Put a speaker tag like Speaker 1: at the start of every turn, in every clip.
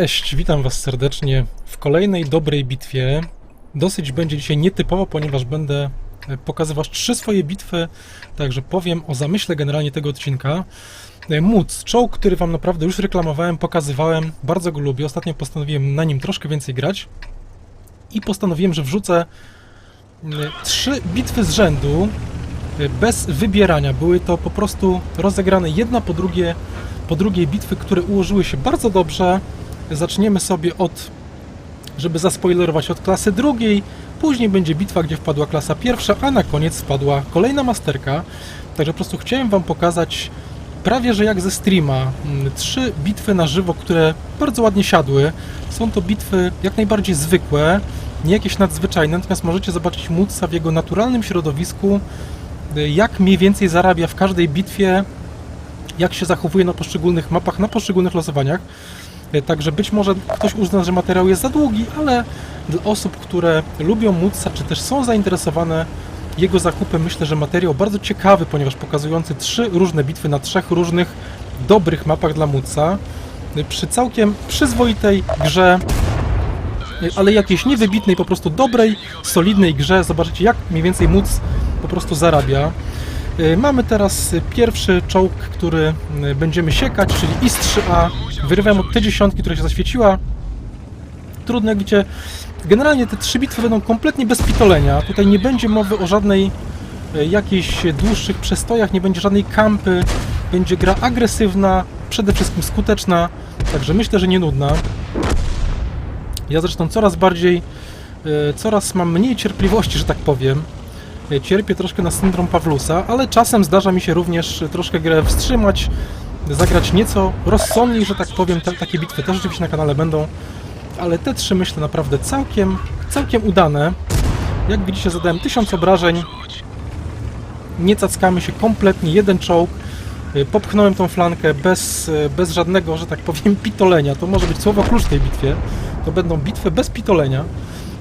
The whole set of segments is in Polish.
Speaker 1: Cześć, witam Was serdecznie w kolejnej dobrej bitwie. Dosyć będzie dzisiaj nietypowo, ponieważ będę e, pokazywał trzy swoje bitwy, także powiem o zamyśle generalnie tego odcinka. E, Móc, czołg, który Wam naprawdę już reklamowałem, pokazywałem, bardzo go lubię. Ostatnio postanowiłem na nim troszkę więcej grać i postanowiłem, że wrzucę e, trzy bitwy z rzędu bez wybierania. Były to po prostu rozegrane jedna po drugie, po drugiej bitwy, które ułożyły się bardzo dobrze. Zaczniemy sobie od, żeby zaspoilerować, od klasy drugiej, później będzie bitwa, gdzie wpadła klasa pierwsza, a na koniec wpadła kolejna masterka. Także po prostu chciałem Wam pokazać prawie, że jak ze streama, mm, trzy bitwy na żywo, które bardzo ładnie siadły. Są to bitwy jak najbardziej zwykłe, nie jakieś nadzwyczajne, natomiast możecie zobaczyć Mutsa w jego naturalnym środowisku, y, jak mniej więcej zarabia w każdej bitwie, jak się zachowuje na poszczególnych mapach, na poszczególnych losowaniach. E, Także być może ktoś uzna, że materiał jest za długi, ale dla osób, które lubią Mutsa, czy też są zainteresowane jego zakupem, myślę, że materiał bardzo ciekawy, ponieważ pokazujący trzy różne bitwy na trzech różnych dobrych mapach dla Mutsa, e, przy całkiem przyzwoitej grze, e, ale jakiejś niewybitnej, po prostu dobrej, solidnej grze. Zobaczycie, jak mniej więcej Muc po prostu zarabia. Y, Mamy teraz pierwszy czołg, który y, będziemy siekać, czyli IS-3A. Wyrywałem od tej dziesiątki, która się zaświeciła. Trudno, jak widzicie. Generalnie te trzy bitwy będą kompletnie bez pitolenia. Tutaj nie będzie mowy o żadnej y, jakichś dłuższych przestojach, nie będzie żadnej kampy. Będzie gra agresywna, przede wszystkim skuteczna, także myślę, że nie nudna. Ja zresztą coraz bardziej, coraz mam mniej cierpliwości, że tak powiem. Cierpię troszkę na syndrom Pawlusa, ale czasem zdarza mi się również troszkę grę wstrzymać, zagrać nieco rozsądniej, że tak powiem. Te, takie bitwy też oczywiście na kanale będą, ale te trzy myślę naprawdę całkiem, całkiem udane. Jak widzicie, zadałem 1000 obrażeń. Nie cackamy się kompletnie, jeden czołg. Y, Popchnąłem tą flankę bez, y, bez żadnego, że tak powiem, pitolenia. To może być słowo klucz tej bitwie. To będą bitwy bez pitolenia.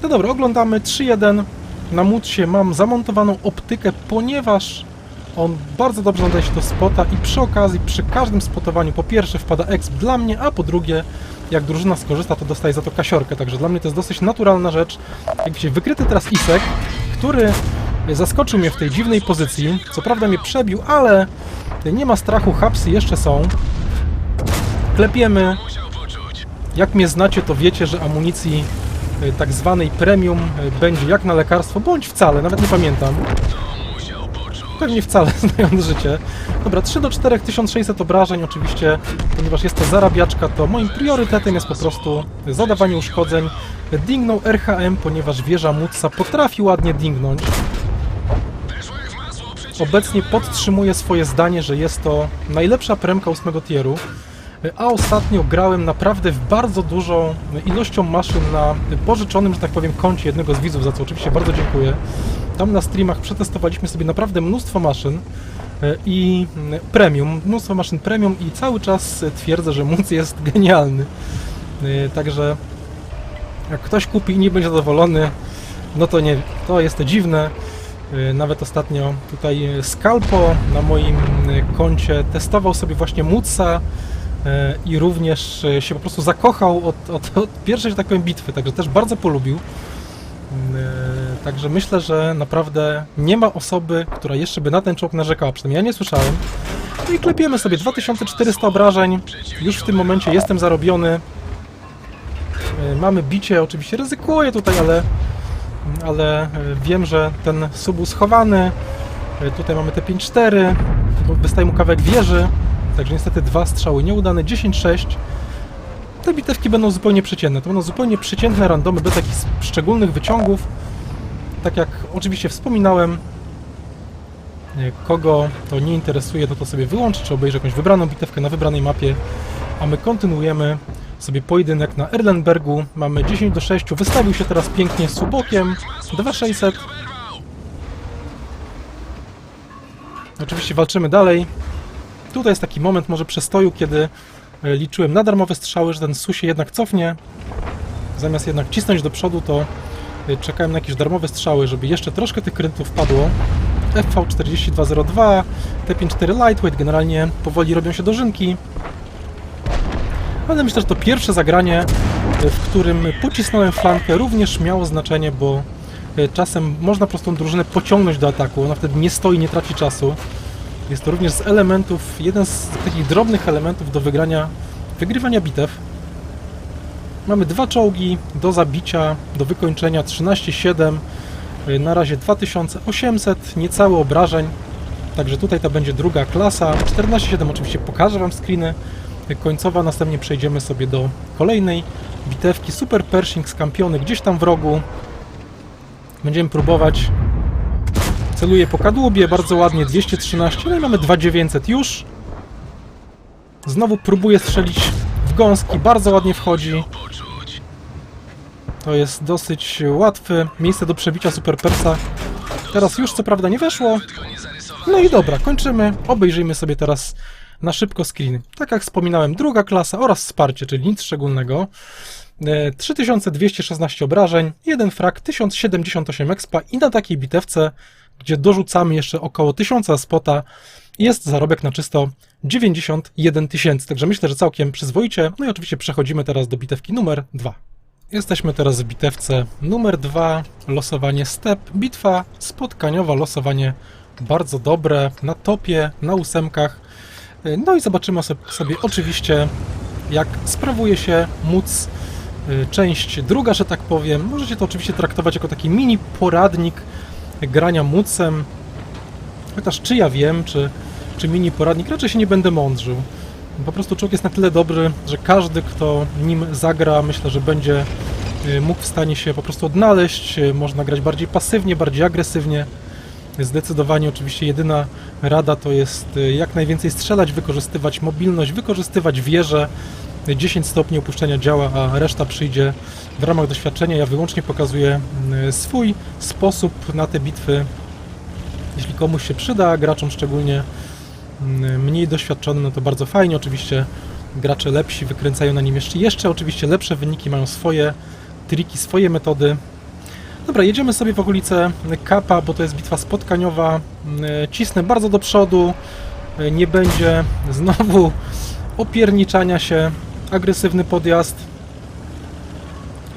Speaker 1: No dobra, oglądamy 3-1. Na Mutsie mam zamontowaną optykę, ponieważ on bardzo dobrze nadaje się do spota i przy okazji, przy każdym spotowaniu, po pierwsze wpada exp dla mnie, a po drugie, jak drużyna skorzysta, to dostaje za to kasiorkę, także dla mnie to jest dosyć naturalna rzecz. Jak widzicie, wykryty teraz Isek, który zaskoczył mnie w tej dziwnej pozycji, co prawda mnie przebił, ale nie ma strachu, hapsy jeszcze są. Klepiemy. Jak mnie znacie, to wiecie, że amunicji tak zwanej premium y, będzie jak na lekarstwo, bądź wcale, nawet nie pamiętam. Pewnie wcale, znając życie. Dobra, 3 do 4, 1600 obrażeń oczywiście, ponieważ jest to zarabiaczka, to moim priorytetem jest po prostu zadawanie uszkodzeń. Dingnął RHM, ponieważ wieża Mutsa potrafi ładnie dingnąć. Obecnie podtrzymuję swoje zdanie, że jest to najlepsza premka 8 tieru, a ostatnio grałem naprawdę w bardzo dużą ilością maszyn na pożyczonym, że tak powiem, koncie jednego z widzów, za co oczywiście bardzo dziękuję. Tam na streamach przetestowaliśmy sobie naprawdę mnóstwo maszyn e, i mm, premium, mnóstwo maszyn premium i cały czas twierdzę, że Móc jest genialny. E, Także jak ktoś kupi i nie będzie zadowolony, no to nie, to jest to dziwne. E, Nawet ostatnio tutaj Scalpo na moim koncie testował sobie właśnie Mutsa i również e, się po prostu zakochał od, od, od pierwszej, że tak powiem, bitwy, także też bardzo polubił. E, Także myślę, że naprawdę nie ma osoby, która jeszcze by na ten czołg narzekała, przynajmniej ja nie słyszałem. No i klepiemy sobie 2400 obrażeń, już w tym momencie jestem zarobiony. E, Mamy bicie, oczywiście ryzykuję tutaj, ale, ale e, wiem, że ten sub był schowany. E, Tutaj mamy te 5-4, bo wystaje mu kawałek wieży, także niestety dwa strzały nieudane, 10-6. Te bitewki będą zupełnie przeciętne, to będą zupełnie przeciętne randomy, bez jakichś szczególnych wyciągów. Tak jak oczywiście wspominałem, e, kogo to nie interesuje, no to sobie wyłączy, czy obejrzy jakąś wybraną bitewkę na wybranej mapie, a my kontynuujemy sobie pojedynek na Erlenbergu. Mamy 10 do 6, wystawił się teraz pięknie z subokiem, 2600. Oczywiście walczymy dalej. Tutaj jest taki moment może przestoju, kiedy e, liczyłem na darmowe strzały, że ten Su się jednak cofnie. Zamiast jednak cisnąć do przodu, to e, czekałem na jakieś darmowe strzały, żeby jeszcze troszkę tych krytów padło. FV4202, T54 Lightweight, generalnie powoli robią się dożynki. ale myślę, że to pierwsze zagranie, y, w którym pocisnąłem flankę również miało znaczenie, bo czasem można po prostu tą drużynę pociągnąć do ataku, ona wtedy nie stoi, nie traci czasu. Jest to również z elementów, jeden z takich drobnych elementów do wygrania, wygrywania bitew. Mamy dwa czołgi do zabicia, do wykończenia 13,7, y, na razie 2800, niecałe obrażeń, także tutaj to będzie druga klasa. 14,7 oczywiście pokażę Wam screeny końcowa, następnie przejdziemy sobie do kolejnej bitewki. Super Pershing skampiony gdzieś tam w rogu. Będziemy próbować. Celuję po kadłubie, bardzo ładnie, 213, no i mamy 2900 już. Znowu próbuję strzelić w gąski, bardzo ładnie wchodzi. To jest dosyć łatwe miejsce do przebicia Super Persa. Teraz już co prawda nie weszło. No i dobra, kończymy. Obejrzyjmy sobie teraz na szybko screeny. Tak jak wspominałem, druga klasa oraz wsparcie, czyli nic szczególnego. E, 3216 obrażeń, jeden frak, 1078 expa i na takiej bitewce, gdzie dorzucamy jeszcze około 1000 spota, jest zarobek na czysto 91 tysięcy. Także myślę, że całkiem przyzwoicie. No i oczywiście przechodzimy teraz do bitewki numer 2. Jesteśmy teraz w bitewce numer 2, losowanie step, bitwa spotkaniowa, losowanie bardzo dobre, na topie, na ósemkach. No i zobaczymy so- sobie oczywiście, jak sprawuje się móc y, część druga, że tak powiem. Możecie to oczywiście traktować jako taki mini poradnik grania mucem. Chociaż czy ja wiem, czy, czy mini poradnik, raczej się nie będę mądrzył. Po prostu czołg jest na tyle dobry, że każdy, kto nim zagra, myślę, że będzie y, mógł w stanie się po prostu odnaleźć. Y, Można grać bardziej pasywnie, bardziej agresywnie. Zdecydowanie oczywiście jedyna rada to jest y, jak najwięcej strzelać, wykorzystywać mobilność, wykorzystywać wieże. Y, 10 stopni opuszczenia działa, a reszta przyjdzie w ramach doświadczenia. Ja wyłącznie pokazuję y, swój sposób na te bitwy. Jeśli komuś się przyda, graczom szczególnie mm, mniej doświadczonym, no to bardzo fajnie. Oczywiście gracze lepsi wykręcają na nim jeszcze, jeszcze oczywiście lepsze wyniki, mają swoje triki, swoje metody. Dobra, jedziemy sobie w okolice Kapa, bo to jest bitwa spotkaniowa. Mm, Cisnę bardzo do przodu. Nie będzie znowu opierniczania się. Agresywny podjazd.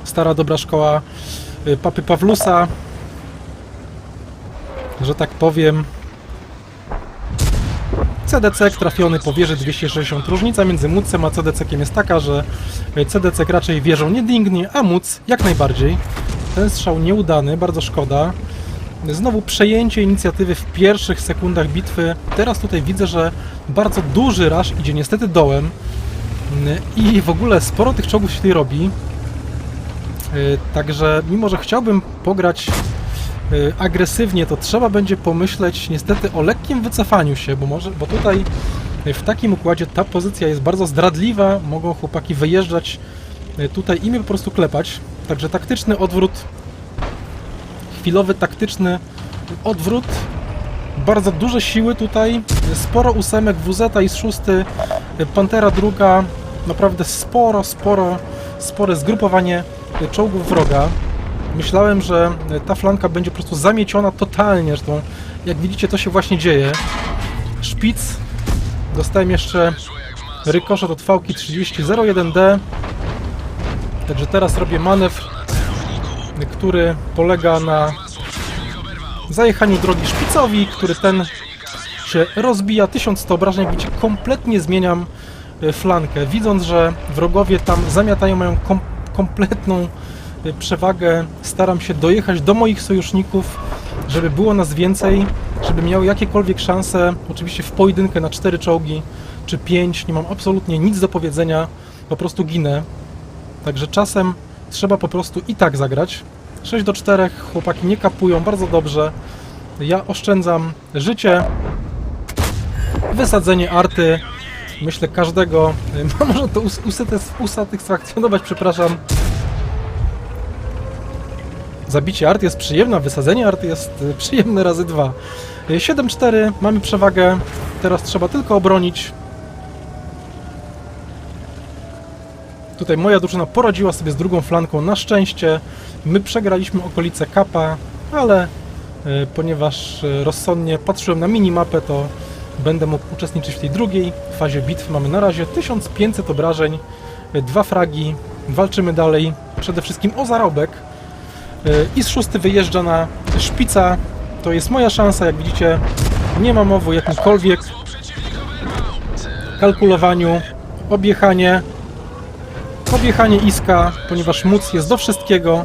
Speaker 1: Stara dobra szkoła e, papy Pawlusa. Że tak powiem. CDC trafiony po wieży 260. Różnica między Mucem a CDC jest taka, że CDC raczej wieżą nie dingnie, a Muc jak najbardziej. Ten strzał nieudany, bardzo szkoda. Znowu przejęcie inicjatywy w pierwszych sekundach bitwy. Teraz tutaj widzę, że bardzo duży rush idzie niestety dołem. I w ogóle sporo tych czołgów się tutaj robi. Yy, Także mimo, że chciałbym pograć yy, agresywnie, to trzeba będzie pomyśleć niestety o lekkim wycofaniu się, bo może, bo tutaj w takim układzie ta pozycja jest bardzo zdradliwa, mogą chłopaki wyjeżdżać yy, tutaj i mnie po prostu klepać. Także taktyczny odwrót, chwilowy taktyczny odwrót, bardzo duże siły tutaj, sporo ósemek, WZ i szósty, Pantera druga, naprawdę sporo, sporo, spore zgrupowanie czołgów wroga. Myślałem, że ta flanka będzie po prostu zamieciona totalnie, zresztą jak widzicie to się właśnie dzieje. Szpic, dostałem jeszcze rykoszet od Fałki 30-01D, także teraz robię manewr, który polega na zajechaniu drogi szpicowi, który ten się rozbija, 1100 obrażeń, gdzie kompletnie zmieniam flankę, widząc, że wrogowie tam zamiatają moją kom kompletną y, przewagę, staram się dojechać do moich sojuszników, żeby było nas więcej, żeby miały jakiekolwiek szanse, oczywiście w pojedynkę na 4 czołgi czy 5, nie mam absolutnie nic do powiedzenia, po prostu ginę. Także czasem trzeba po prostu i tak zagrać. 6 do 4, chłopaki nie kapują bardzo dobrze. Ja oszczędzam życie. Wysadzenie arty. Myślę każdego. y, Może to us- usatys- usatysfakcjonować, przepraszam. Zabicie art jest przyjemne, wysadzenie art jest y, przyjemne razy dwa. Y, 7-4, mamy przewagę. Teraz trzeba tylko obronić. Tutaj moja drużyna poradziła sobie z drugą flanką na szczęście. My przegraliśmy okolice Kapa, ale ponieważ rozsądnie patrzyłem na minimapę, to będę mógł uczestniczyć w tej drugiej fazie bitwy. Mamy na razie 1500 obrażeń, dwa fragi, walczymy dalej, przede wszystkim o zarobek. Y, I z szósty wyjeżdża na szpica. To jest moja szansa, jak widzicie. Nie ma mowy o jakimkolwiek kalkulowaniu. Objechanie. Objechanie iska, ponieważ móc jest do wszystkiego.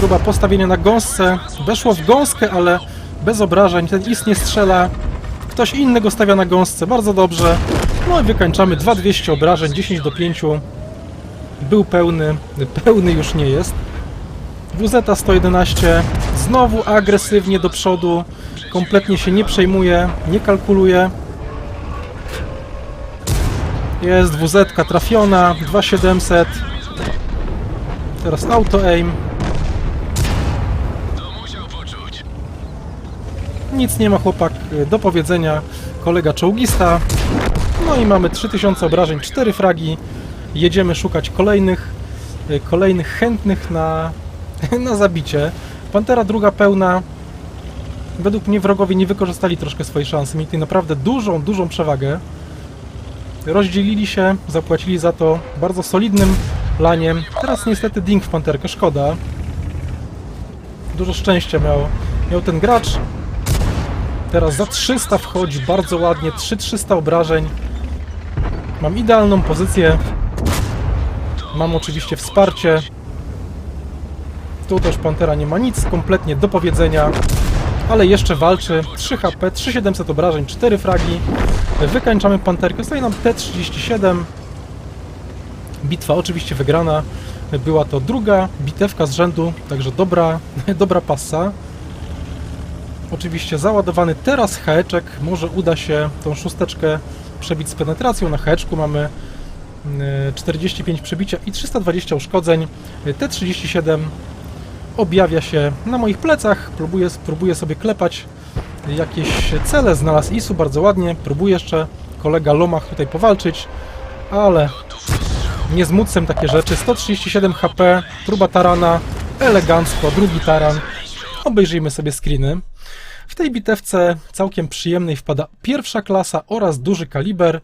Speaker 1: Próba postawienia na gąsce. Weszło w gąskę, ale bez obrażeń. Ten is nie strzela. Ktoś inny go stawia na gąsce. Bardzo dobrze. No i wykańczamy 2200 obrażeń, 10 do 5. Był pełny. Pełny już nie jest. WZ 111 znowu agresywnie do przodu. Kompletnie się nie przejmuje, nie kalkuluje. Jest WZ trafiona, 2700. Teraz auto aim. Nic nie ma chłopak y, do powiedzenia. Kolega czołgista. No i mamy 3000 obrażeń, 4 fragi. Jedziemy szukać kolejnych, y, kolejnych chętnych na, na zabicie. Pantera druga pełna. Według mnie wrogowie nie wykorzystali troszkę swojej szansy. Mieli naprawdę dużą, dużą przewagę. Rozdzielili się, zapłacili za to bardzo solidnym laniem. Teraz niestety ding w panterkę, szkoda. Dużo szczęścia miał, miał ten gracz. Teraz za 300 wchodzi, bardzo ładnie, 3300 obrażeń. Mam idealną pozycję. Mam oczywiście wsparcie. Tu też Pantera nie ma nic kompletnie do powiedzenia, ale jeszcze walczy. 3 HP, 3700 obrażeń, 4 fragi. Wykańczamy Panterkę. Zostaje nam T-37. Bitwa oczywiście wygrana. Była to druga bitewka z rzędu, także dobra, dobra passa. Oczywiście załadowany teraz haeczek. Może uda się tą szósteczkę przebić z penetracją. Na haeczku mamy y, 45 przebicia i 320 uszkodzeń. T-37 objawia się na moich plecach. Próbuję, próbuję sobie klepać jakieś cele. Znalazł Isu bardzo ładnie. Próbuję jeszcze kolega Lomach tutaj powalczyć, ale nie z takie rzeczy. 137 HP, próba tarana, elegancko, drugi taran. Obejrzyjmy sobie screeny. W tej bitewce całkiem przyjemnej wpada pierwsza klasa oraz duży kaliber.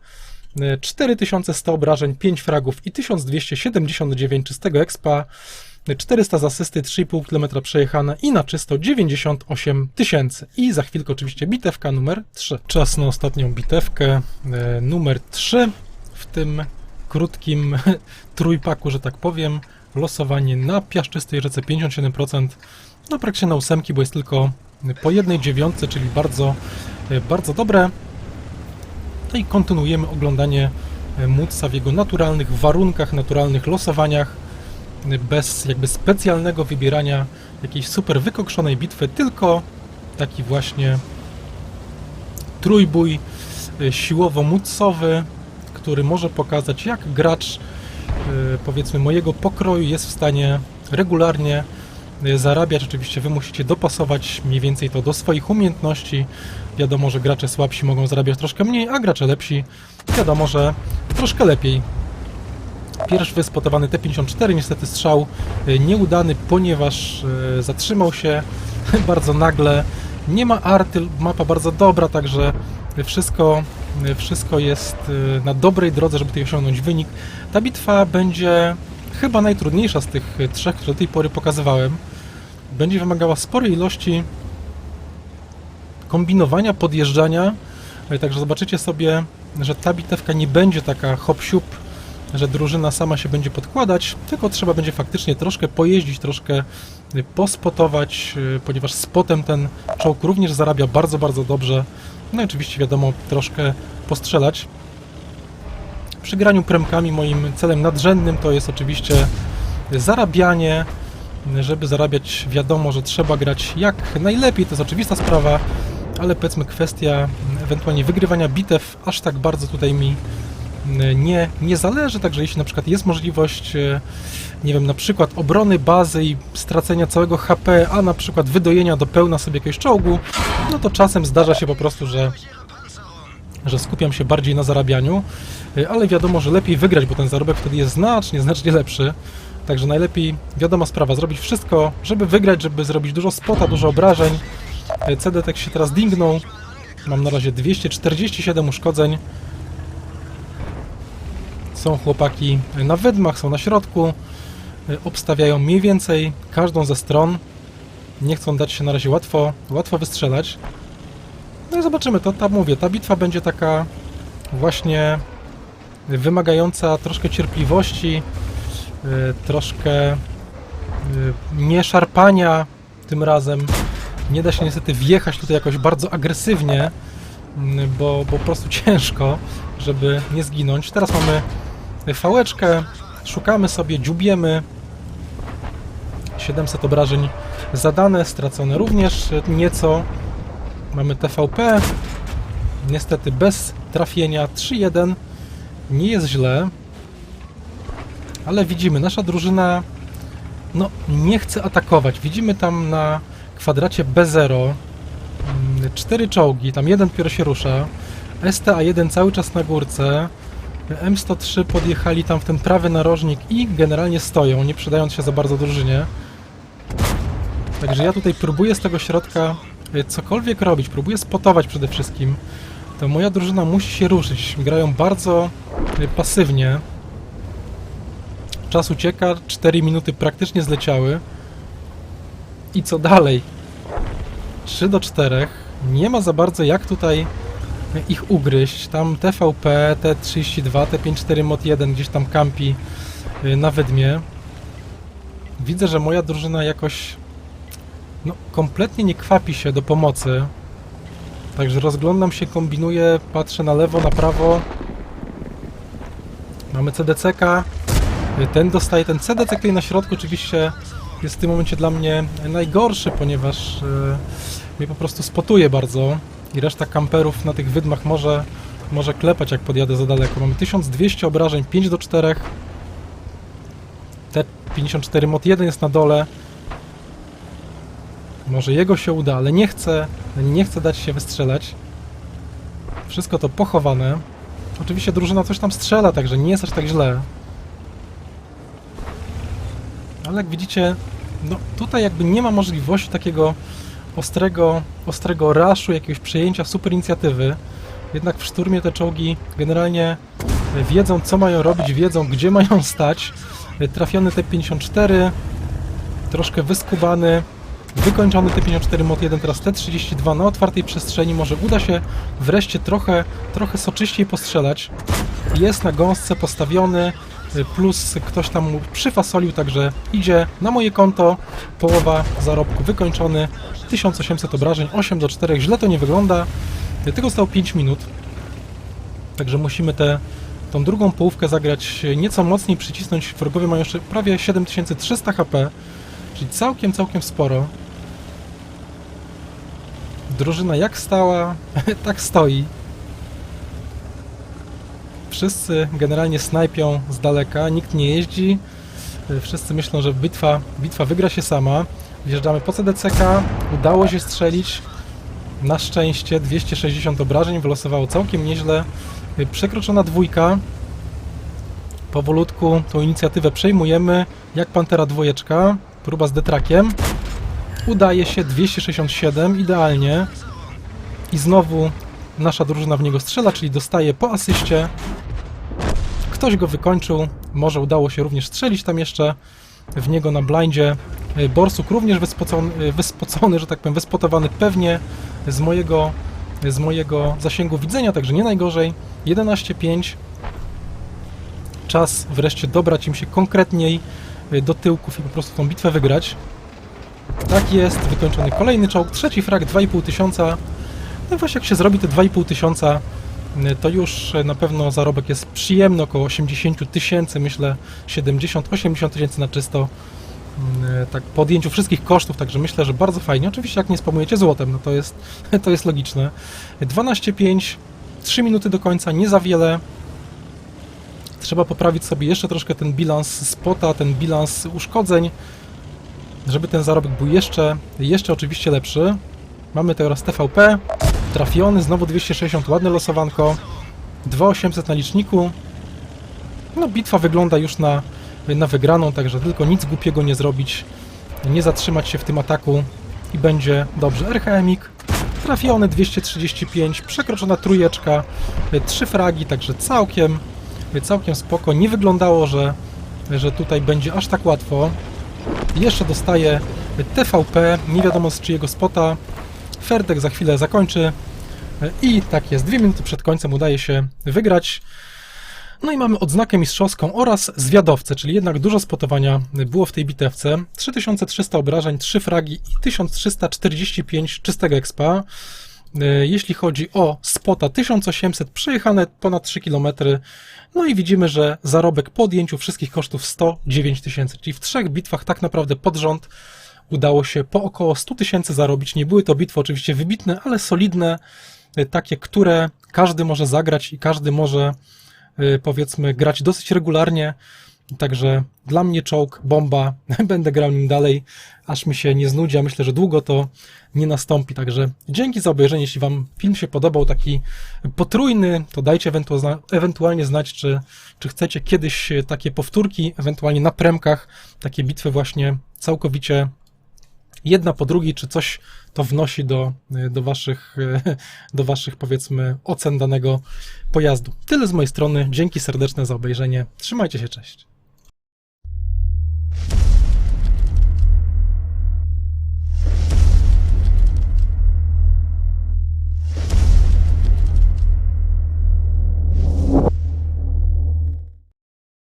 Speaker 1: 4100 obrażeń, 5 fragów i 1279 czystego expa. 400 z asysty, 3,5 km przejechane i na czysto 98 tysięcy. I za chwilkę oczywiście bitewka numer 3. Czas na ostatnią bitewkę e, numer 3 w tym krótkim trójpaku, że tak powiem. Losowanie na piaszczystej rzece 57%. No praktycznie na ósemki, bo jest tylko po jednej dziewiątce, czyli bardzo, e, bardzo dobre. No i kontynuujemy oglądanie e, Mutsa w jego naturalnych warunkach, naturalnych losowaniach bez jakby specjalnego wybierania jakiejś super wykokszonej bitwy, tylko taki właśnie trójbój siłowo-mutsowy, który może pokazać jak gracz powiedzmy mojego pokroju jest w stanie regularnie zarabiać. Oczywiście wy musicie dopasować mniej więcej to do swoich umiejętności. Wiadomo, że gracze słabsi mogą zarabiać troszkę mniej, a gracze lepsi wiadomo, że troszkę lepiej. Pierwszy wyspotowany T-54, niestety strzał y, nieudany, ponieważ y, zatrzymał się bardzo nagle. Nie ma arty, mapa bardzo dobra, także wszystko, y, wszystko jest na dobrej drodze, żeby tutaj osiągnąć wynik. Ta bitwa będzie chyba najtrudniejsza z tych trzech, które do tej pory pokazywałem. Będzie wymagała sporej ilości kombinowania, podjeżdżania, także zobaczycie sobie, że ta bitewka nie będzie taka hop-siup że drużyna sama się będzie podkładać, tylko trzeba będzie faktycznie troszkę pojeździć, troszkę pospotować, y, ponieważ spotem ten czołg również zarabia bardzo, bardzo dobrze. No i oczywiście wiadomo, troszkę postrzelać. Przy graniu premkami moim celem nadrzędnym to jest oczywiście zarabianie. Żeby zarabiać wiadomo, że trzeba grać jak najlepiej, to jest oczywista sprawa, ale powiedzmy kwestia ewentualnie wygrywania bitew aż tak bardzo tutaj mi nie, nie zależy, także jeśli na przykład jest możliwość, nie wiem, na przykład obrony bazy i stracenia całego HP, a na przykład wydojenia do pełna sobie jakiegoś czołgu, no to czasem zdarza się po prostu, że, że skupiam się bardziej na zarabianiu, e, ale wiadomo, że lepiej wygrać, bo ten zarobek wtedy jest znacznie, znacznie lepszy. Także najlepiej, wiadoma sprawa, zrobić wszystko, żeby wygrać, żeby zrobić dużo spota, dużo obrażeń. E, CDTek się teraz dingnął, Mam na razie 247 uszkodzeń. Są chłopaki na wydmach, są na środku. Y, Obstawiają mniej więcej każdą ze stron. Nie chcą dać się na razie łatwo, łatwo wystrzelać. No i zobaczymy, to ta mówię, ta bitwa będzie taka właśnie wymagająca troszkę cierpliwości, y, troszkę y, nie szarpania tym razem. Nie da się niestety wjechać tutaj jakoś bardzo agresywnie, mm, bo, bo po prostu ciężko, żeby nie zginąć. Teraz mamy fałeczkę, szukamy sobie, dziubiemy. 700 obrażeń zadane, stracone również nieco. Mamy TVP, niestety bez trafienia 3-1. Nie jest źle, ale widzimy, nasza drużyna no, nie chce atakować. Widzimy tam na kwadracie B0 mm, cztery czołgi, tam jeden dopiero się rusza. STA-1 cały czas na górce. M103 podjechali tam w ten prawy narożnik i generalnie stoją, nie przydając się za bardzo drużynie. Także ja tutaj próbuję z tego środka cokolwiek robić, próbuję spotować przede wszystkim. To moja drużyna musi się ruszyć. Grają bardzo y, pasywnie. Czas ucieka, 4 minuty praktycznie zleciały. I co dalej? 3 do 4. Nie ma za bardzo jak tutaj ich ugryźć. Tam TVP, T32, T54 Mod 1 gdzieś tam kampi y, na wydmie. Widzę, że moja drużyna jakoś no, kompletnie nie kwapi się do pomocy. Także rozglądam się, kombinuję, patrzę na lewo, na prawo. Mamy CDCK. Ten dostaje, ten CDC tutaj na środku oczywiście jest w tym momencie dla mnie najgorszy, ponieważ e, mnie po prostu spotuje bardzo i reszta kamperów na tych wydmach może, może klepać jak podjadę za daleko. Mamy 1200 obrażeń, 5 do 4. T54 mod 1 jest na dole. Może jego się uda, ale nie chce, nie chce dać się wystrzelać. Wszystko to pochowane. Oczywiście drużyna coś tam strzela, także nie jest aż tak źle. Ale jak widzicie, no tutaj jakby nie ma możliwości takiego ostrego, ostrego raszu, jakiegoś przejęcia super inicjatywy. Jednak w szturmie te czołgi generalnie wiedzą co mają robić, wiedzą gdzie mają stać. Trafiony T54, troszkę wyskubany, wykończony T54 Mod 1, teraz T32 na otwartej przestrzeni. Może uda się wreszcie trochę, trochę soczyściej postrzelać. Jest na gąsce postawiony, y, plus ktoś tam mu przyfasolił, także idzie na moje konto. Połowa zarobku wykończony, 1800 obrażeń, 8 do 4. Źle to nie wygląda. Y, Tego zostało 5 minut. Także musimy tę tą drugą połówkę zagrać y, nieco mocniej, przycisnąć. Wrogowie mają jeszcze prawie 7300 HP, czyli całkiem, całkiem sporo. Drużyna jak stała, tak stoi. Wszyscy generalnie snajpią z daleka, nikt nie jeździ. Wszyscy myślą, że bitwa, bitwa wygra się sama. Wjeżdżamy po CDCK, udało się strzelić. Na szczęście 260 obrażeń, wylosowało całkiem nieźle. Przekroczona dwójka. Powolutku tą inicjatywę przejmujemy. Jak Pantera dwójeczka. Próba z detrakiem. Udaje się 267, idealnie. I znowu nasza drużyna w niego strzela, czyli dostaje po asyście. Ktoś go wykończył, może udało się również strzelić tam jeszcze w niego na blindzie. Y, Borsuk również wyspocony, y, wyspocony, że tak powiem, wyspotowany pewnie z mojego, z mojego zasięgu widzenia, także nie najgorzej. 11-5. Czas wreszcie dobrać im się konkretniej y, do tyłków i po prostu tą bitwę wygrać. Tak jest, wykończony kolejny czołg, trzeci frag, 2,5 tysiąca. No i właśnie jak się zrobi te 2,5 tysiąca, y, to już y, na pewno zarobek jest przyjemny, około 80 tysięcy, myślę 70-80 tysięcy na czysto. y, Tak, po wszystkich kosztów, także myślę, że bardzo fajnie. Oczywiście jak nie spamujecie złotem, no to jest, to jest logiczne. 12,5, 3 minuty do końca, nie za wiele. Trzeba poprawić sobie jeszcze troszkę ten bilans spota, ten bilans uszkodzeń, żeby ten zarobek był jeszcze, jeszcze oczywiście lepszy. Mamy teraz TVP, trafiony, znowu 260, ładne losowanko, 2800 na liczniku. No bitwa wygląda już na, na wygraną, także tylko nic głupiego nie zrobić, nie zatrzymać się w tym ataku i będzie dobrze. RHMik trafiony 235, przekroczona trójeczka, trzy fragi, także całkiem, całkiem spoko. Nie wyglądało, że, że tutaj będzie aż tak łatwo. Jeszcze dostaje TVP, nie wiadomo z czyjego spota. Ferdek za chwilę zakończy. I tak jest, dwie minuty przed końcem udaje się wygrać. No i mamy odznakę mistrzowską oraz zwiadowcę, czyli jednak dużo spotowania było w tej bitewce. 3300 obrażeń, 3 fragi i 1345 czystego expa. E, Jeśli chodzi o spota 1800, przejechane ponad 3 km. No i widzimy, że zarobek po odjęciu wszystkich kosztów 109 tysięcy, czyli w trzech bitwach tak naprawdę pod rząd udało się po około 100 tysięcy zarobić. Nie były to bitwy oczywiście wybitne, ale solidne, e, takie, które każdy może zagrać i każdy może e, powiedzmy grać dosyć regularnie. Także dla mnie czołg, bomba, będę grał nim dalej, aż mi się nie znudzi, a myślę, że długo to nie nastąpi. Także dzięki za obejrzenie. Jeśli Wam film się podobał, taki potrójny, to dajcie ewentu- ewentualnie znać, czy, czy chcecie kiedyś takie powtórki, ewentualnie na premkach, takie bitwy właśnie całkowicie jedna po drugiej, czy coś to wnosi do, do, waszych, do waszych, powiedzmy, ocen danego pojazdu. Tyle z mojej strony. Dzięki serdeczne za obejrzenie. Trzymajcie się, cześć. you